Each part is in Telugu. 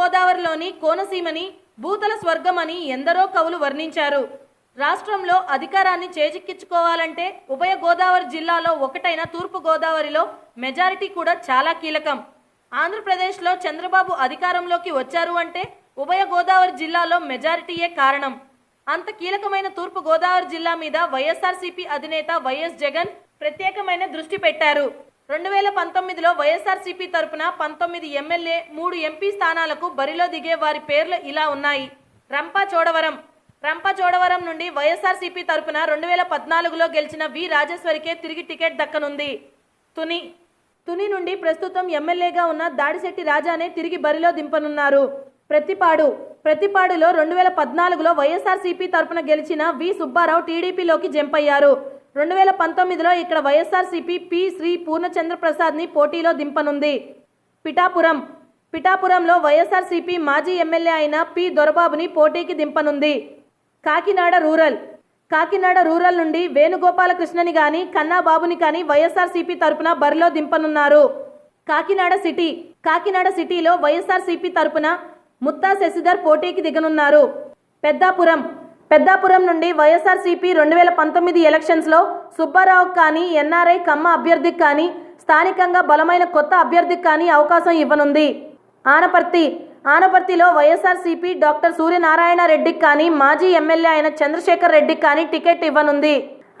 గోదావరిలోని కోనసీమని భూతల స్వర్గమని ఎందరో కవులు వర్ణించారు. రాష్ట్రంలో అధికారాన్ని చేజిక్కించుకోవాలంటే ఉభయ గోదావరి జిల్లాలో ఒకటైన తూర్పు గోదావరిలో మెజారిటీ కూడా చాలా కీలకం. ఆంధ్రప్రదేశ్లో చంద్రబాబు అధికారంలోకి వచ్చారు అంటే ఉభయ గోదావరి జిల్లాలో మెజారిటీయే కారణం. అంత కీలకమైన తూర్పు గోదావరి జిల్లా మీద వైఎస్ఆర్సీపీ అధినేత వైఎస్ జగన్ ప్రత్యేకమైన దృష్టి పెట్టారు. రెండు వేల పంతొమ్మిదిలో వైఎస్ఆర్సీపీ తరపున పంతొమ్మిది ఎమ్మెల్యే మూడు ఎంపీ స్థానాలకు బరిలో దిగే వారి పేర్లు ఇలా ఉన్నాయి. రంప చోడవరం. రంపా చోడవరం నుండి వైఎస్ఆర్సీపీ తరపున రెండు వేల పద్నాలుగులో గెలిచిన వి రాజేశ్వరికే తిరిగి టికెట్ దక్కనుంది. తుని. తుని నుండి ప్రస్తుతం ఎమ్మెల్యేగా ఉన్న దాడిశెట్టి రాజానే తిరిగి బరిలో దింపనున్నారు. ప్రతిపాడు. ప్రతిపాడులో రెండు వేల పద్నాలుగులో వైఎస్ఆర్సీపీ తరపున గెలిచిన వి సుబ్బారావు టీడీపీలోకి జంప్ అయ్యారు రెండు వేల పంతొమ్మిదిలో ఇక్కడ వైఎస్ఆర్సీపీ పి శ్రీ పూర్ణచంద్ర ప్రసాద్ని పోటీలో దింపనుంది. పిఠాపురం. పిఠాపురంలో వైఎస్ఆర్సీపీ మాజీ ఎమ్మెల్యే అయిన పి దొరబాబుని పోటీకి దింపనుంది. కాకినాడ రూరల్. కాకినాడ రూరల్ నుండి వేణుగోపాలకృష్ణని కానీ కన్నా బాబుని కానీ వైఎస్ఆర్సీపీ తరపున బరిలో దింపనున్నారు. కాకినాడ సిటీ. కాకినాడ సిటీలో వైఎస్ఆర్సీపీ తరపున ముత్తా శశిధర్ పోటీకి దిగనున్నారు. పెద్దాపురం. పెద్దాపురం నుండి వైఎస్ఆర్సీపీ రెండు వేల పంతొమ్మిది ఎలక్షన్స్లో సుబ్బారావు కానీ ఎన్ఆర్ఐ కమ్మ అభ్యర్థికి కానీ స్థానికంగా బలమైన కొత్త అభ్యర్థికి కానీ అవకాశం ఇవ్వనుంది. ఆనపర్తి ఆనపర్తిలో వైఎస్ఆర్సీపీ డాక్టర్ సూర్యనారాయణ రెడ్డికి కానీ మాజీ ఎమ్మెల్యే అయిన చంద్రశేఖర్ రెడ్డికి కానీ టికెట్ ఇవ్వనుంది.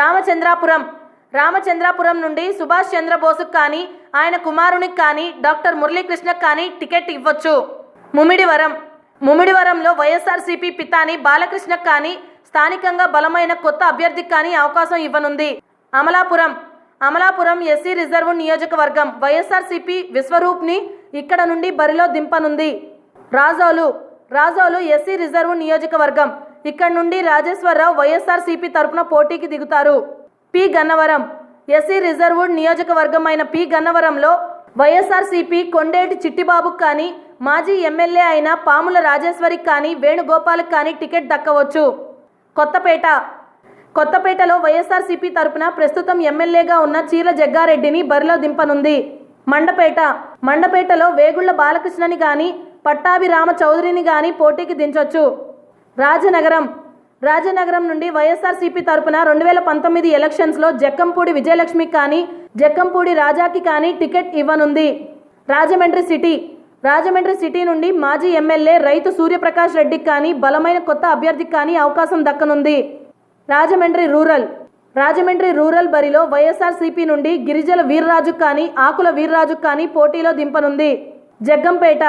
రామచంద్రాపురం రామచంద్రాపురం నుండి సుభాష్ చంద్రబోసుకు కానీ ఆయన కుమారునికి కానీ డాక్టర్ మురళీకృష్ణకు కానీ టికెట్ ఇవ్వచ్చు. ముమిడివరం ముమిడివరంలో వైఎస్ఆర్సీపీ పితాని బాలకృష్ణ కానీ స్థానికంగా బలమైన కొత్త అభ్యర్థికి కానీ అవకాశం ఇవ్వనుంది. అమలాపురం అమలాపురం ఎస్సీ రిజర్వ్ నియోజకవర్గం వైఎస్ఆర్సీపీ విశ్వరూప్ని ఇక్కడ నుండి బరిలో దింపనుంది. రాజోలు రాజోలు ఎస్సీ రిజర్వ్ నియోజకవర్గం ఇక్కడ నుండి రాజేశ్వరరావు వైఎస్ఆర్సీపీ తరపున పోటీకి దిగుతారు. పి. గన్నవరం ఎస్సీ రిజర్వ్ నియోజకవర్గం అయిన పి. గన్నవరంలో వైఎస్ఆర్సీపీ కొండేటి చిట్టిబాబుకు కానీ మాజీ ఎమ్మెల్యే అయిన పాముల రాజేశ్వరికి కానీ వేణుగోపాల్కి కానీ టికెట్ దక్కవచ్చు. కొత్తపేట. కొత్తపేటలో వైఎస్ఆర్సీపీ తరపున ప్రస్తుతం ఎమ్మెల్యేగా ఉన్న చీల జగ్గారెడ్డిని బరిలో దింపనుంది. మండపేట. మండపేటలో వేగుళ్ళ బాలకృష్ణని గాని పట్టాభిరామ చౌదరిని గాని పోటీకి దించొచ్చు. రాజనగరం. రాజనగరం నుండి వైఎస్ఆర్సీపీ తరపున రెండు వేల పంతొమ్మిది ఎలక్షన్స్లో జక్కంపూడి విజయలక్ష్మికి కానీ జక్కంపూడి రాజాకి కానీ టికెట్ ఇవ్వనుంది. రాజమండ్రి సిటీ. రాజమండ్రి సిటీ నుండి మాజీ ఎమ్మెల్యే రైతు సూర్యప్రకాష్ రెడ్డికి కానీ బలమైన కొత్త అభ్యర్థికి కానీ అవకాశం దక్కనుంది. రాజమండ్రి రూరల్. రాజమండ్రి రూరల్ బరిలో వైఎస్ఆర్సీపీ నుండి గిరిజల వీర్రాజుకు కానీ ఆకుల వీర్రాజుకు కానీ పోటీలో దింపనుంది. జగ్గంపేట.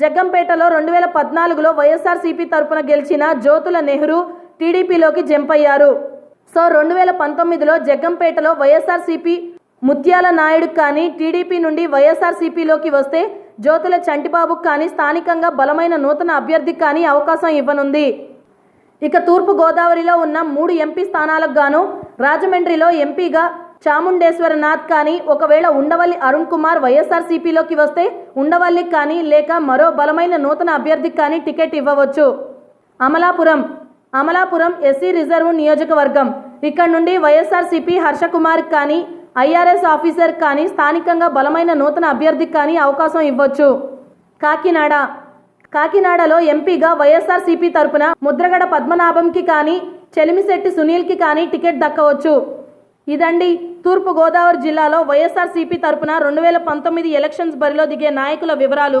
జగ్గంపేటలో రెండు వేల పద్నాలుగులో వైఎస్ఆర్సీపీ తరపున గెలిచిన జ్యోతుల నెహ్రూ టీడీపీలోకి జంప్ అయ్యారు సో రెండు వేల పంతొమ్మిదిలో జగ్గంపేటలో వైఎస్ఆర్సీపీ ముత్యాల నాయుడుకు కానీ టీడీపీ నుండి వైఎస్ఆర్సీపీలోకి వస్తే జ్యోతుల చంటిబాబుకు కానీ స్థానికంగా బలమైన నూతన అభ్యర్థికి కానీ అవకాశం ఇవ్వనుంది. ఇక తూర్పు గోదావరిలో ఉన్న మూడు ఎంపీ స్థానాలకు గాను రాజమండ్రిలో ఎంపీగా చాముండేశ్వరనాథ్ కానీ ఒకవేళ ఉండవల్లి అరుణ్ కుమార్ వైఎస్ఆర్సీపీలోకి వస్తే ఉండవల్లికి కానీ లేక మరో బలమైన నూతన అభ్యర్థికి కానీ టికెట్ ఇవ్వవచ్చు. అమలాపురం అమలాపురం ఎస్సీ రిజర్వ్ నియోజకవర్గం. ఇక్కడ నుండి వైఎస్ఆర్సీపీ హర్షకుమార్ కానీ ఐఆర్ఎస్ ఆఫీసర్ కానీ స్థానికంగా బలమైన నూతన అభ్యర్థికి కానీ అవకాశం ఇవ్వచ్చు. కాకినాడ. కాకినాడలో ఎంపీగా వైఎస్ఆర్సీపీ తరపున ముద్రగడ పద్మనాభంకి కానీ చెలిమిశెట్టి సునీల్కి కానీ టికెట్ దక్కవచ్చు. ఇదండి తూర్పు గోదావరి జిల్లాలో వైఎస్ఆర్సీపీ తరపున రెండు వేల పంతొమ్మిది ఎలక్షన్స్ బరిలో దిగే నాయకుల వివరాలు.